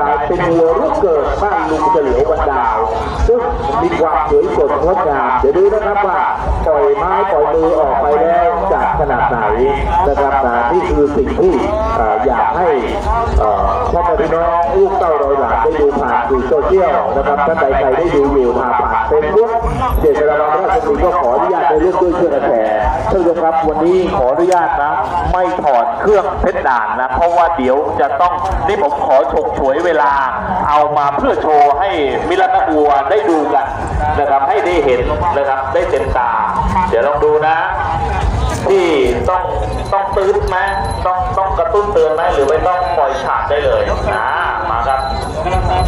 กลายเป็นวัวลูกเกิดบ้านลุงเฉลียววันดาว ซึ่งมีความสวยสดงดงามเดี๋ยวดูนะครับว่าปล่อยไม้ปล่อยมือออกไปแล้ว ขนาดไหนนะครับนะนี่คือสิ่งที่อยากให้เอ่อพ่อแม่พี่น้องลูกเต้าเราหลานได้ดูผ่านสื่อโซเชียลนะครับท่านใดใครได้ดูอยู่ทางผ่านเฟซบุ๊กเจตนาราชบุรีก็ขออนุญาตในเรื่องด้วยเชื่อกระแสท่านผู้ชมครับวันนี้ขออนุญาตนะ ไม่ถอดเครื่องเพชรด่านนะ เพราะว่าเดี๋ยวจะต้องนี่ผมขอฉกฉวยเวลา เอามาเพื่อโชว์ให้มิลนักวัวได้ดูกันนะครับให้ได้เห็นนะครับได้เต็มตา เดี๋ยวลองดูนะ ที่ต้องต้องตื้นไหมต้องต้องกระตุ้นเตือนไหมหรือไม่ต้องปล่อยฉากได้เลยนะมาครับ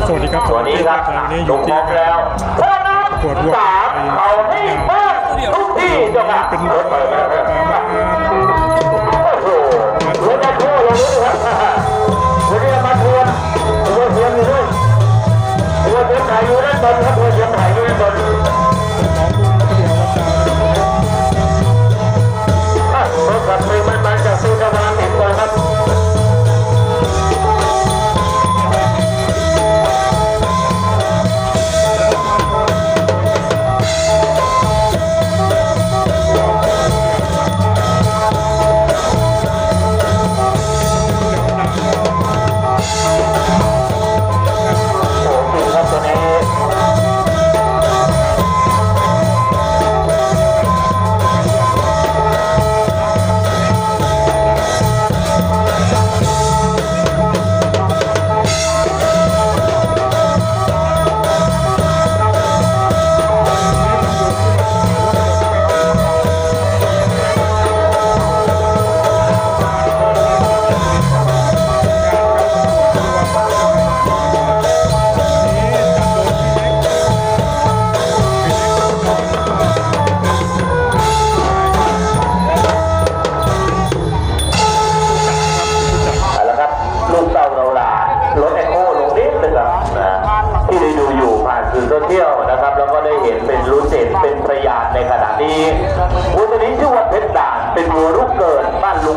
สวัสดีครับสวัสดีครับวันนี้อลยู่งพที่ร้อมแล้วพร้อมนะประกวดวัวสามเอาให้มากทุกที่เจ้าค่ะเป็นรถไปแล้วครับโอ้โหรถแม่โคลงนี้ครับวันนี้มาทวนตัวเทียมอยู่ด้วยตัวเทียมถ่ายอยู่ด้านบน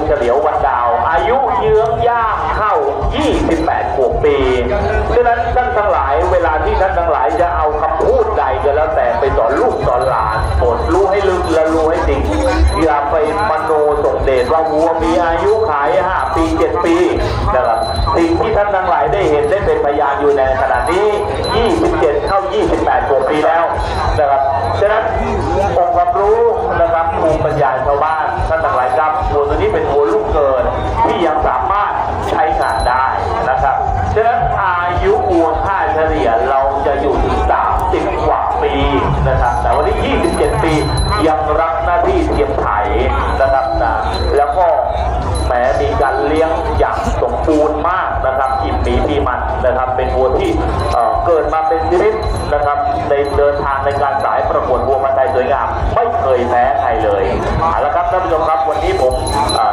เฉลียววันดาว อายุเยื้องย่างเข้า 28ขวบปีดังนั้นท่านทั้งหลายเวลาที่ท่านทั้งหลายจะเอาคำพูดใดก็แล้วแต่ไปสอนลูกสอนหลานโปรดรู้ให้ลึกและรู้ให้จริงอย่าไปมโนส่งเดชว่าวัวมีอายุขาย5ปี7ปีนะครับสิ่งที่ท่านทั้งหลายได้เห็นได้เป็นพยานอยู่ในขณะนี้ 27 เข้า 28กว่าปีแล้วนะครับ ฉะนั้นองค์ความรู้นะครับภูมิปัญญาชาวบ้านท่านทั้งหลายครับวัวตัวนี้เป็นวัวลูกเกิดที่ยังสามารถใช้งานได้นะครับฉะนั้นอายุวัวค่าเฉลี่ยเราจะอยู่ถึง30กว่าปีนะครับ แต่วันนี้ 27 ปียังรับหน้าที่เทียมไถนะครับนะแล้วก็แหมมีการเลี้ยงอย่างสมบูรณ์มากนะครับอิ่มหมีพีมันนะครับ เป็นวัวที่ เกิดมาเป็นชีวิตนะครับในเดินทางในการสายประกวดวัวพันธุ์ไทยสวยงาม ไม่เคยแพ้ใครเลยเอาละครับท่านผู้ชมครับวันนี้ผม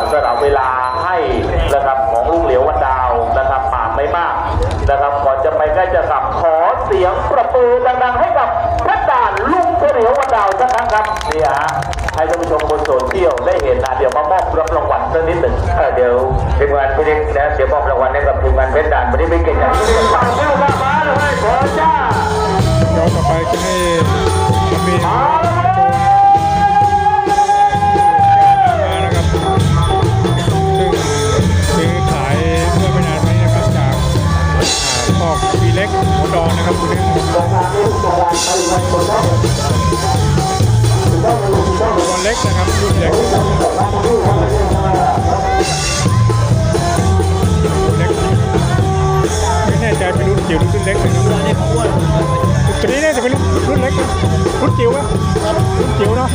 เสละเวลาให้นะครับของลุงเหลียววันดาวนะครับมาไม่มากนะครับก่อนจะไปใกล้จะกลับขอเสียงประปือดังๆให้กับพระด่านลุงเฉลียววันดาวสักครั้งครับนี่ฮะให้ท่านผู้ชมบนโซเชียลได้เห็นนะเดี๋ยวมามอบรับรางวัลสักนิดหนึ่งเดี๋ยวทีมงานพี่เล็กนะเดี๋ยวมอบรางวัลให้กับทีมงานเพชรด่านวันนี้ไม่เก่งอย่างนี้ เราบ้านมาเลยขอจ้าย้อนกลับไปจะให้มันมีเอาละครับมานะครับซึ่งซื้อขายเมื่อไม่นานมานี้นะครับจากอ่าพ่อปีเล็กหัวดอนนะครับคุณเล็กตัวเล็กนะครับรุ่นเล็ก แน่ใจเป็นรุ่นจิ๋วหรือรุ่นเล็กนะครับตัวนี้น่าจะเป็นรุ่นเล็กนะรุ่นจิ๋วอะรุ่นจิ๋วเนาะ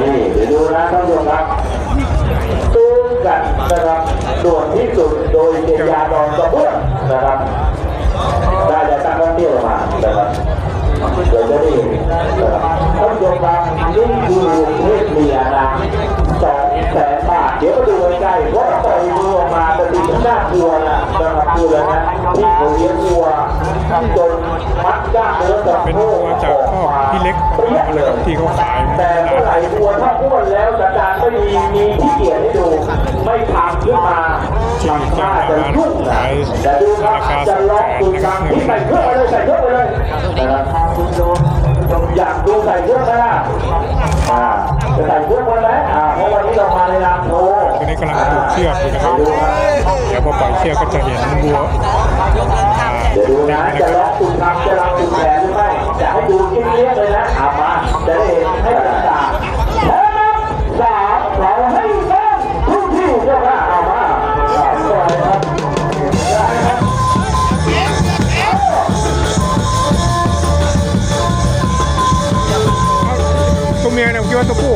นี่เดี๋ยวดูนะท่านผู้ชมครับตื้นกันนะครับด่วนที่สุดโดยเจยาดอนกระเบื้องนะครับได้จากนักท่องเที่ยวมานะครับเดี๋ยวจะได้เห็นนะครับท่านผู้ชมครับนี่คือเพศเมียนะ เดี๋ยวมาดูใกล้ๆเพราะปล่อยมือออกมาแต่ตีข้างหน้าวัวนะนะครับพูดเลยนะที่เขาเลี้ยงวัวจนมัดก้ามเนื้อสะเป็นโพวัวจากพ่อพี่เล็กเปรี้ยเลนะครับที่เขาขายแต่เมื่อไหร่วัวถ้าอ้วนแล้วสัญญาณไม่ดีมีที่เกียรให้ดูไม่ทำขึ้นมาทำท่าจะยุ่งนะแต่ดูครับจะล็อกดูกลางที่ใส่เครื่องไปเลยใส่เครื่องไปเลยอยากดูใส่เครื่องไหมล่ะอ่าจะใส่เครื่องไว้ไหมอ่าเพราะวันนี้เรามา นี้กำลังผูกเชือกอยู่นะครับ เดี๋ยวพอปล่อยเชือกก็จะเห็นวัวเดี๋ยวดูเด็นะกนะครับตุ่มทำจะล็อกตุ่มแขนหรือไม่จะให้ดูเงี้ยบๆเลยนะเอามาจะได้เห็นให้ตาตาแล้วนับสามเราให้เต้นทุกที่เจ้าค่ะเอามาตัวเลยครับได้ครับตัวเมียเนี่ยคิดว่าตัวผู้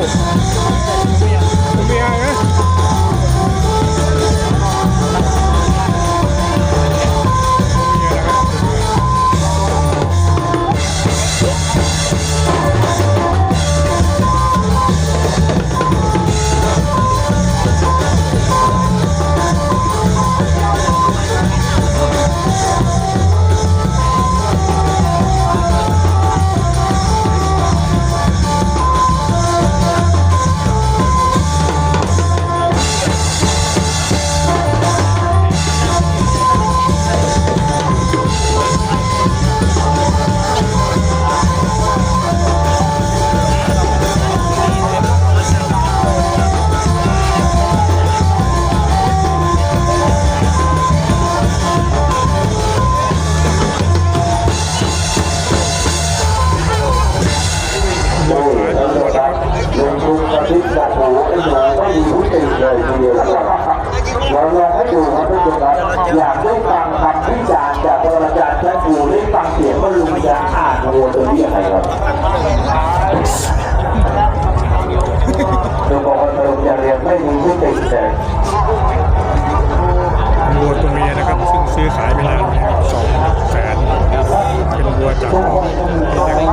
รมาจารย์ชั้นสูได้ฟังเสียงว่าลุงจะอ่านวัวตัวนี้ยังไงครับดูบอกว่าลุงจะเรียนไม่มีผู้ติดเลยวัวตัวเมียนะครับ ซึ่งซื้อขายไปแล้วนะครับสองแสนวัวจากพ่อพี่เล็ก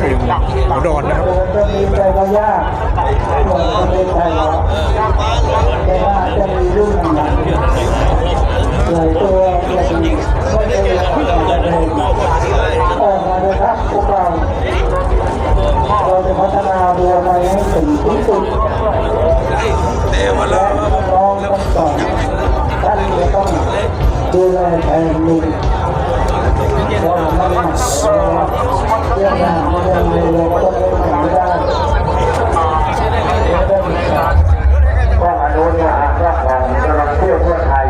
เป็นหัวดอนนะครับ จะมีใจก็ยากผมก็ไม่ใจหรอกแต่ว่าจะมีรุ่นหลังหลายตัวจะมีก็จะมีออกมาเลยครับพวกเราเราจะพัฒนาตัวไปให้ถึงที่สุดและน้องต้องต่อท่านจะต้องดูแลแทนลุงว่ามันหนักเรื่องงานเรื่องอะไรเราก็ต้องทำไม่ได้ ก็อนุญาตก็ของตลาดเที่ยวทั่วไทย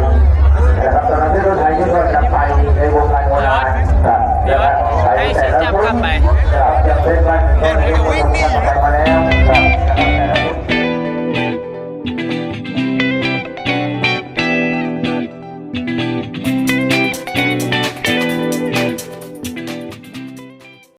นะครับตลาดเที่ยวทั่วไทยที่ก็จะไปในวงการโบราณครับนะครับไปแต่ละรุ่นครับจะ เป็นได้